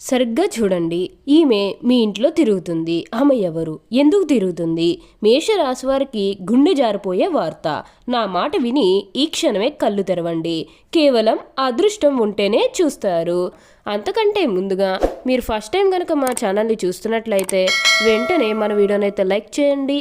సరిగ్గా చూడండి. ఈమె మీ ఇంట్లో తిరుగుతుంది. ఆమె ఎవరు? ఎందుకు తిరుగుతుంది? మేషరాశి వారికి గుండె జారిపోయే వార్త. నా మాట విని ఈ క్షణమే కళ్ళు తెరవండి. కేవలం అదృష్టం ఉంటేనే చూస్తారు. అంతకంటే ముందుగా మీరు ఫస్ట్ టైం కనుక మా ఛానల్ని చూస్తున్నట్లయితే వెంటనే మన వీడియోనైతే లైక్ చేయండి.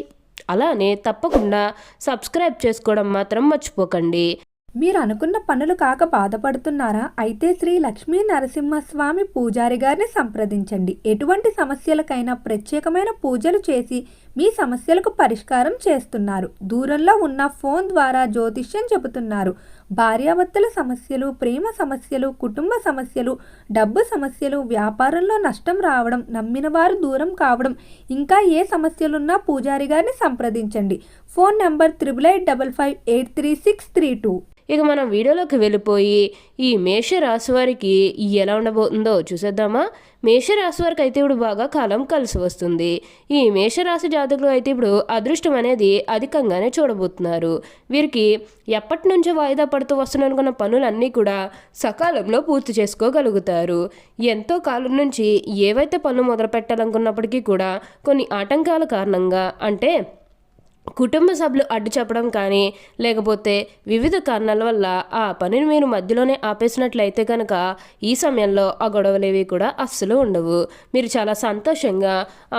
అలానే తప్పకుండా సబ్స్క్రైబ్ చేసుకోవడం మాత్రం మర్చిపోకండి. మీరు అనుకున్న పనులు కాక బాధపడుతున్నారా? అయితే శ్రీ లక్ష్మీ నరసింహస్వామి పూజారి గారిని సంప్రదించండి. ఎటువంటి సమస్యలకైనా ప్రత్యేకమైన పూజలు చేసి మీ సమస్యలకు పరిష్కారం చేస్తున్నారు. దూరంలో ఉన్న ఫోన్ ద్వారా జ్యోతిష్యం చెబుతున్నారు. భార్యాభర్తల సమస్యలు ప్రేమ సమస్యలు కుటుంబ సమస్యలు డబ్బు సమస్యలు వ్యాపారంలో నష్టం రావడం నమ్మిన వారు దూరం కావడం ఇంకా ఏ సమస్యలున్నా పూజారి గారిని సంప్రదించండి. Phone number triple eight double five eight three six three two. ఇక మనం వీడియోలోకి వెళ్ళిపోయి ఈ మేషరాశి వారికి ఎలా ఉండబోతుందో చూసేద్దామా? మేషరాశి వారికి అయితే ఇప్పుడు బాగా కాలం కలిసి వస్తుంది. ఈ మేషరాశి జాతకులు అయితే ఇప్పుడు అదృష్టం అనేది అధికంగానే చూడబోతున్నారు. వీరికి ఎప్పటి నుంచో వాయిదా పడుతూ వస్తున్ననుకున్న పనులన్నీ కూడా సకాలంలో పూర్తి చేసుకోగలుగుతారు. ఎంతో కాలం నుంచి ఏవైతే పనులు మొదలు పెట్టాలనుకున్నప్పటికీ కూడా కొన్ని ఆటంకాల కారణంగా అంటే కుటుంబ సభ్యులు అడ్డు చెప్పడం కానీ లేకపోతే వివిధ కారణాల వల్ల ఆ పనిని మీరు మధ్యలోనే ఆపేసినట్లయితే కనుక ఈ సమయంలో ఆ గొడవలేవి కూడా అస్సలు ఉండవు. మీరు చాలా సంతోషంగా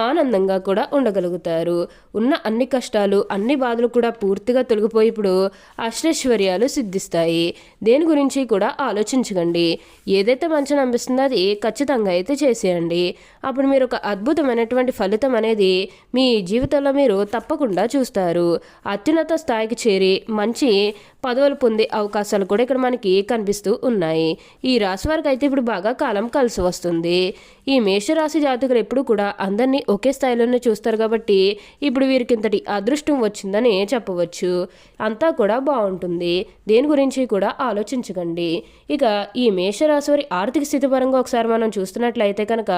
ఆనందంగా కూడా ఉండగలుగుతారు. ఉన్న అన్ని కష్టాలు అన్ని బాధలు కూడా పూర్తిగా తొలగిపోయి ఇప్పుడు అష్టైశ్వర్యాలు సిద్ధిస్తాయి. దేని గురించి కూడా ఆలోచించకండి. ఏదైతే మంచి అనిపిస్తుందో అది ఖచ్చితంగా అయితే చేసేయండి. అప్పుడు మీరు ఒక అద్భుతమైనటువంటి ఫలితం అనేది మీ జీవితంలో మీరు తప్పకుండా చూస్తారు. అత్యున్నత స్థాయికి చేరి మంచి పదవులు పొందే అవకాశాలు కూడా ఇక్కడ మనకి కనిపిస్తూ ఉన్నాయి. ఈ రాశి వారికి అయితే ఇప్పుడు బాగా కాలం కలిసి వస్తుంది. ఈ మేషరాశి జాతకులు ఎప్పుడు కూడా అందరినీ ఒకే స్థాయిలోనే చూస్తారు కాబట్టి ఇప్పుడు వీరికి ఇంతటి అదృష్టం వచ్చిందని చెప్పవచ్చు. అంతా కూడా బాగుంటుంది. దేని గురించి కూడా ఆలోచించకండి. ఇక ఈ మేషరాశి వారి ఆర్థిక స్థితి పరంగా ఒకసారి మనం చూస్తున్నట్లయితే కనుక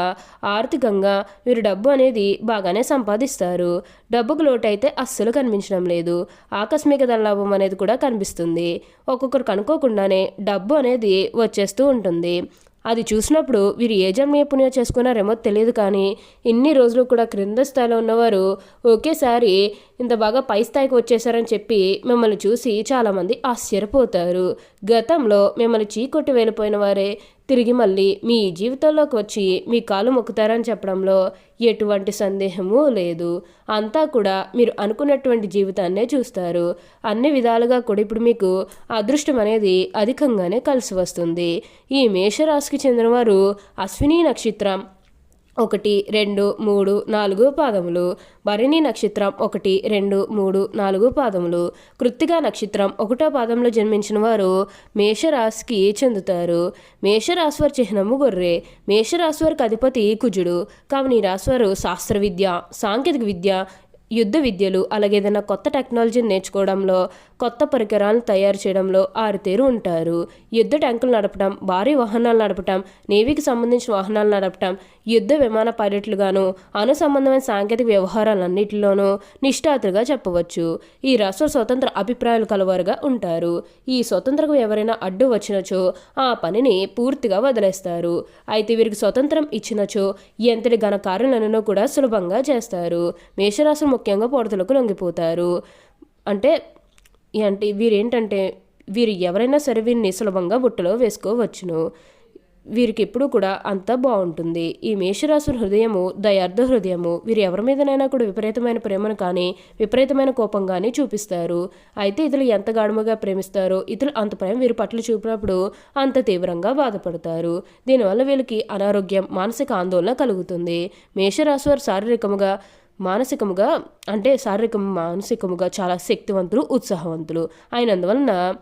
ఆర్థికంగా వీరు డబ్బు అనేది బాగానే సంపాదిస్తారు. డబ్బుకు లోటు అయితే అస్సలు కనిపించడం లేదు. ఆకస్మిక ధనలాభం అనేది కూడా కనిపిస్తుంది. ఒక్కొక్కరు కనుక్కోకుండానే డబ్బు అనేది వచ్చేస్తూ ఉంటుంది. అది చూసినప్పుడు వీరు ఏ జన్మ పుణ్యం చేసుకున్నారేమో తెలియదు కానీ ఇన్ని రోజులు కూడా క్రింద స్థాయిలో ఉన్నవారు ఒకేసారి ఇంత బాగా పై స్థాయికి వచ్చేసారని చెప్పి మిమ్మల్ని చూసి చాలామంది ఆశ్చర్యపోతారు. గతంలో మిమ్మల్ని చీకొట్టి వెళ్ళిపోయిన వారే తిరిగి మళ్ళీ మీ జీవితంలోకి వచ్చి మీ కాలు మొక్కుతారని చెప్పడంలో ఎటువంటి సందేహము లేదు. అంతా కూడా మీరు అనుకున్నటువంటి జీవితాన్నే చూస్తారు. అన్ని విధాలుగా కూడా ఇప్పుడు మీకు అదృష్టం అనేది అధికంగానే కలిసి వస్తుంది. ఈ మేషరాశికి చెందినవారు అశ్విని నక్షత్రం ఒకటి రెండు మూడు నాలుగు పాదములు. భరణి నక్షత్రం ఒకటి రెండు మూడు నాలుగు పాదములు. కృత్తిగా నక్షత్రం ఒకటో పాదంలో జన్మించిన వారు మేషరాశికి చెందుతారు. మేషరాశి చిహ్నము గొర్రె. మేషరాశివారికి అధిపతి కుజుడు. కావున ఈ రాశివారు శాస్త్ర విద్య సాంకేతిక విద్య యుద్ధ విద్యలు అలాగే ఏదైనా కొత్త టెక్నాలజీని నేర్చుకోవడంలో కొత్త పరికరాలను తయారు చేయడంలో ఆరుతేరు ఉంటారు. యుద్ధ ట్యాంకులు నడపడం భారీ వాహనాలు నడపటం నేవీకి సంబంధించిన వాహనాలు నడపటం యుద్ధ విమాన పైలట్లుగాను అను సంబంధమైన సాంకేతిక వ్యవహారాలన్నింటిలోనూ నిష్ఠాతులుగా చెప్పవచ్చు. ఈ రాష్ట్ర స్వతంత్ర అభిప్రాయాలు కలవారుగా ఉంటారు. ఈ స్వతంత్రకు ఎవరైనా అడ్డు వచ్చినచో ఆ పనిని పూర్తిగా వదిలేస్తారు. అయితే వీరికి స్వతంత్రం ఇచ్చినచో ఎంతటి ఘన కార్యాలను కూడా సులభంగా చేస్తారు. మేషరాశులు ముఖ్యంగా పొడతలకు లొంగిపోతారు. అంటే అంటే వీరేంటంటే వీరు ఎవరైనా సరే వీరిని సులభంగా బుట్టలో వేసుకోవచ్చును. వీరికి ఎప్పుడు కూడా అంతా బాగుంటుంది ఈ మేషరాశుల హృదయము దయార్థ హృదయము వీరు ఎవరి మీదనైనా కూడా విపరీతమైన ప్రేమను కానీ విపరీతమైన కోపం కానీ చూపిస్తారు. అయితే ఇతరులు ఎంత గాఢముగా ప్రేమిస్తారో ఇతరులు అంత ప్రేమ వీరి పట్ల చూపినప్పుడు అంత తీవ్రంగా బాధపడతారు. దీనివల్ల వీళ్ళకి అనారోగ్యం మానసిక ఆందోళన కలుగుతుంది. మేషరాశి వారు శారీరకముగా మానసికముగా అంటే శారీరక మానసికముగా చాలా శక్తివంతులు ఉత్సాహవంతులు. అయినందువలన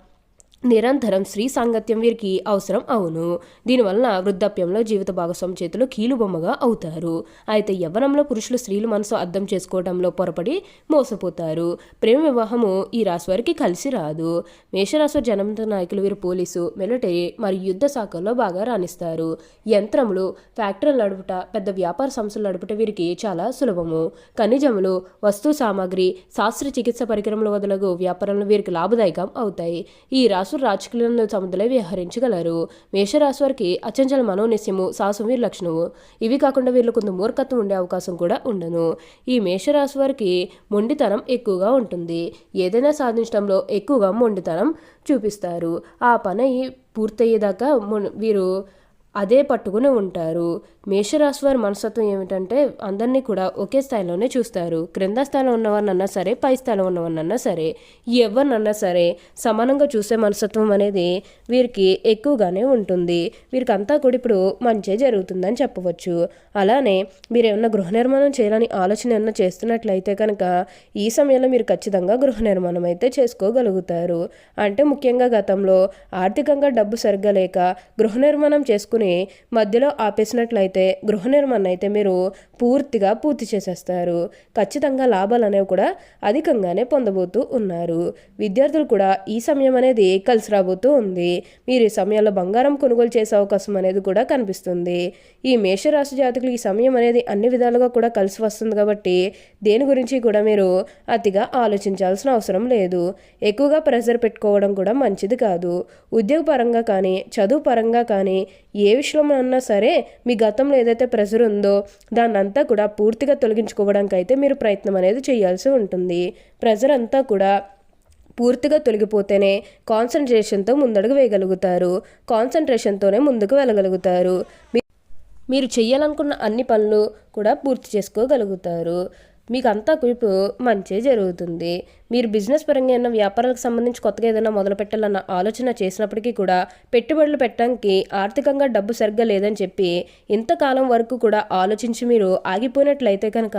నిరంతరం స్త్రీ సాంగత్యం వీరికి అవసరం అవును. దీనివలన వృద్ధాప్యంలో జీవిత భాగస్వామి చేతిలో కీలుబొమ్మగా అవుతారు. అయితే యవ్వనంలో పురుషులు స్త్రీలు మనసు అర్థం చేసుకోవడంలో పొరపడి మోసపోతారు. ప్రేమ వివాహము ఈ రాశి వారికి కలిసి రాదు. మేషరాశి జనమంత నాయకులు వీరు పోలీసు మిలిటరీ మరియు యుద్ధ శాఖల్లో బాగా రాణిస్తారు. యంత్రములు ఫ్యాక్టరీలు నడుపుట పెద్ద వ్యాపార సంస్థలు నడుపుట వీరికి చాలా సులభము. ఖనిజములు వస్తు సామాగ్రి శాస్త్ర చికిత్స పరికరములు వదలగు వ్యాపారంలో వీరికి లాభదాయకం అవుతాయి. ఈ రాశి రాసు రాజకీయంలో సముద్రలే వ్యవహరించగలరు. మేషరాశి వారికి అచంచల మనోనిశ్యము సాహసం వీరి లక్షణము. ఇవి కాకుండా వీళ్ళు కొంత మూర్ఖత్వం ఉండే అవకాశం కూడా ఉండను. ఈ మేషరాశి వారికి మొండితనం ఎక్కువగా ఉంటుంది. ఏదైనా సాధించడంలో ఎక్కువగా మొండితనం చూపిస్తారు. ఆ పని పూర్తయ్యేదాకా వీరు అదే పట్టుకుని ఉంటారు. మేషరాశి వారి మనస్తత్వం ఏమిటంటే అందరినీ కూడా ఒకే స్థాయిలోనే చూస్తారు. క్రింద స్థాయిలో ఉన్నవారినన్నా సరే పై స్థాయిలో ఉన్నవారినన్నా సరే ఎవరినన్నా సరే సమానంగా చూసే మనస్తత్వం అనేది వీరికి ఎక్కువగానే ఉంటుంది. వీరికి అంతా కూడా ఇప్పుడు మంచే జరుగుతుందని చెప్పవచ్చు. అలానే మీరు ఏమన్నా గృహ నిర్మాణం చేయాలని ఆలోచన ఏమన్నా చేస్తున్నట్లయితే కనుక ఈ సమయంలో మీరు ఖచ్చితంగా గృహ నిర్మాణం అయితే చేసుకోగలుగుతారు. అంటే ముఖ్యంగా గతంలో ఆర్థికంగా డబ్బు సరిగ్గా లేక గృహ నిర్మాణం చేసుకుని మధ్యలో ఆపేసినట్లయితే గృహ నిర్మాణం అయితే మీరు పూర్తిగా పూర్తి చేసేస్తారు. ఖచ్చితంగా లాభాలు అనేవి కూడా అధికంగానే పొందబోతూ ఉన్నారు. విద్యార్థులు కూడా ఈ సమయం అనేది కలిసి రాబోతూ ఉంది. మీరు ఈ సమయంలో బంగారం కొనుగోలు చేసే అవకాశం అనేది కూడా కనిపిస్తుంది. ఈ మేషరాశి జాతకులు ఈ సమయం అనేది అన్ని విధాలుగా కూడా కలిసి వస్తుంది కాబట్టి దేని గురించి కూడా మీరు అతిగా ఆలోచించాల్సిన అవసరం లేదు. ఎక్కువగా ప్రెషర్ పెట్టుకోవడం కూడా మంచిది కాదు. ఉద్యోగపరంగా కానీ చదువు పరంగా కానీ ఏ ఏ విషయంలో ఉన్నా సరే మీ గతంలో ఏదైతే ప్రెషర్ ఉందో దాన్ని అంతా కూడా పూర్తిగా తొలగించుకోవడానికి అయితే మీరు ప్రయత్నం అనేది చేయాల్సి ఉంటుంది. ప్రెషర్ అంతా కూడా పూర్తిగా తొలగిపోతేనే కాన్సన్ట్రేషన్తో ముందడుగు వేయగలుగుతారు. కాన్సన్ట్రేషన్తోనే ముందుకు వెళ్ళగలుగుతారు. మీ- మీరు చేయాలనుకున్న అన్ని పనులు కూడా పూర్తి చేసుకోగలుగుతారు. మీకు అంతా ఇప్పుడు మంచి జరుగుతుంది. మీరు బిజినెస్ పరంగా ఏమైనా వ్యాపారాలకు సంబంధించి కొత్తగా ఏదైనా మొదలు పెట్టాలన్న ఆలోచన చేసినప్పటికీ కూడా పెట్టుబడులు పెట్టడానికి ఆర్థికంగా డబ్బు సరిగ్గా లేదని చెప్పి ఇంతకాలం వరకు కూడా ఆలోచించి మీరు ఆగిపోయినట్లయితే కనుక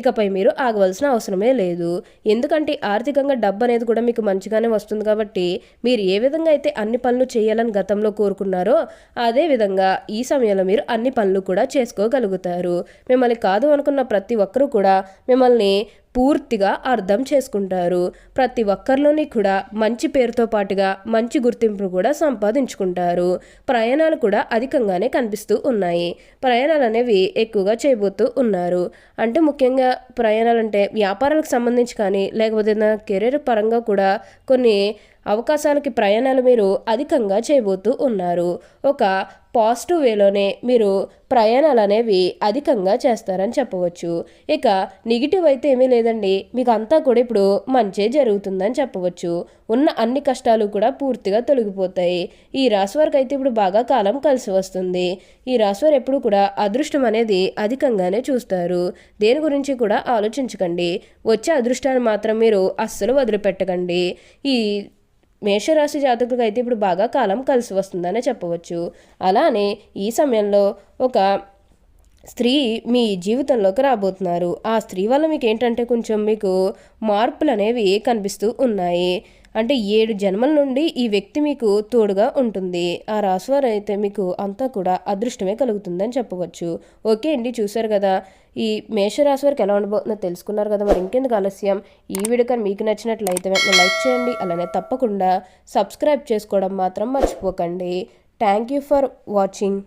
ఇకపై మీరు ఆగవలసిన అవసరమే లేదు. ఎందుకంటే ఆర్థికంగా డబ్బు అనేది కూడా మీకు మంచిగానే వస్తుంది కాబట్టి మీరు ఏ విధంగా అయితే అన్ని పనులు చేయాలని గతంలో కోరుకున్నారో అదే విధంగా ఈ సమయంలో మీరు అన్ని పనులు కూడా చేసుకోగలుగుతారు. మిమ్మల్ని కాదు అనుకున్న ప్రతి ఒక్కరూ కూడా మిమ్మల్ని పూర్తిగా అర్థం చేసుకుంటారు. ప్రతి ఒక్కరిలోని కూడా మంచి పేరుతో పాటుగా మంచి గుర్తింపు కూడా సంపాదించుకుంటారు. ప్రయాణాలు కూడా అధికంగానే కనిపిస్తూ ఉన్నాయి. ప్రయాణాలు అనేవి ఎక్కువగా చేయబోతూ ఉన్నారు. అంటే ముఖ్యంగా ప్రయాణాలు అంటే వ్యాపారాలకు సంబంధించి కానీ లేకపోతే నా కెరీర్ పరంగా కూడా కొన్ని అవకాశాలకి ప్రయాణాలు మీరు అధికంగా చేయబోతూ ఉన్నారు. ఒక పాజిటివ్ వేలోనే మీరు ప్రయాణాలు అనేవి అధికంగా చేస్తారని చెప్పవచ్చు. ఇక నెగిటివ్ అయితే ఏమీ లేదండి. మీకు అంతా కూడా ఇప్పుడు మంచే జరుగుతుందని చెప్పవచ్చు. ఉన్న అన్ని కష్టాలు కూడా పూర్తిగా తొలగిపోతాయి. ఈ రాశివారికి అయితే ఇప్పుడు బాగా కాలం కలిసి వస్తుంది. ఈ రాశివారు ఎప్పుడు కూడా అదృష్టం అనేది అధికంగానే చూస్తారు. దేని గురించి కూడా ఆలోచించకండి. వచ్చే అదృష్టాన్ని మాత్రం మీరు అస్సలు వదిలిపెట్టకండి. ఈ మేషరాశి జాతకులకు అయితే ఇప్పుడు బాగా కాలం కలిసి వస్తుందనే చెప్పవచ్చు. అలానే ఈ సమయంలో ఒక స్త్రీ మీ జీవితంలోకి రాబోతున్నారు. ఆ స్త్రీ వల్ల మీకు ఏంటంటే కొంచెం మీకు మార్పులు అనేవి కనిపిస్తూ ఉన్నాయి. అంటే ఏడు జన్మల నుండి ఈ వ్యక్తి మీకు తోడుగా ఉంటుంది. ఆ రాశివారు అయితే మీకు అంతా కూడా అదృష్టమే కలుగుతుందని చెప్పవచ్చు. ఓకే అండి చూసారు కదా. ఈ మేషరాశి వారికి ఎలా ఉండబోతుందో తెలుసుకున్నారు కదా. మరి ఇంకెందుకు ఆలస్యం? ఈ వీడియో కానీ మీకు నచ్చినట్లయితే వెంటనే లైక్ చేయండి. అలానే తప్పకుండా సబ్స్క్రైబ్ చేసుకోవడం మాత్రం మర్చిపోకండి. Thank you for watching.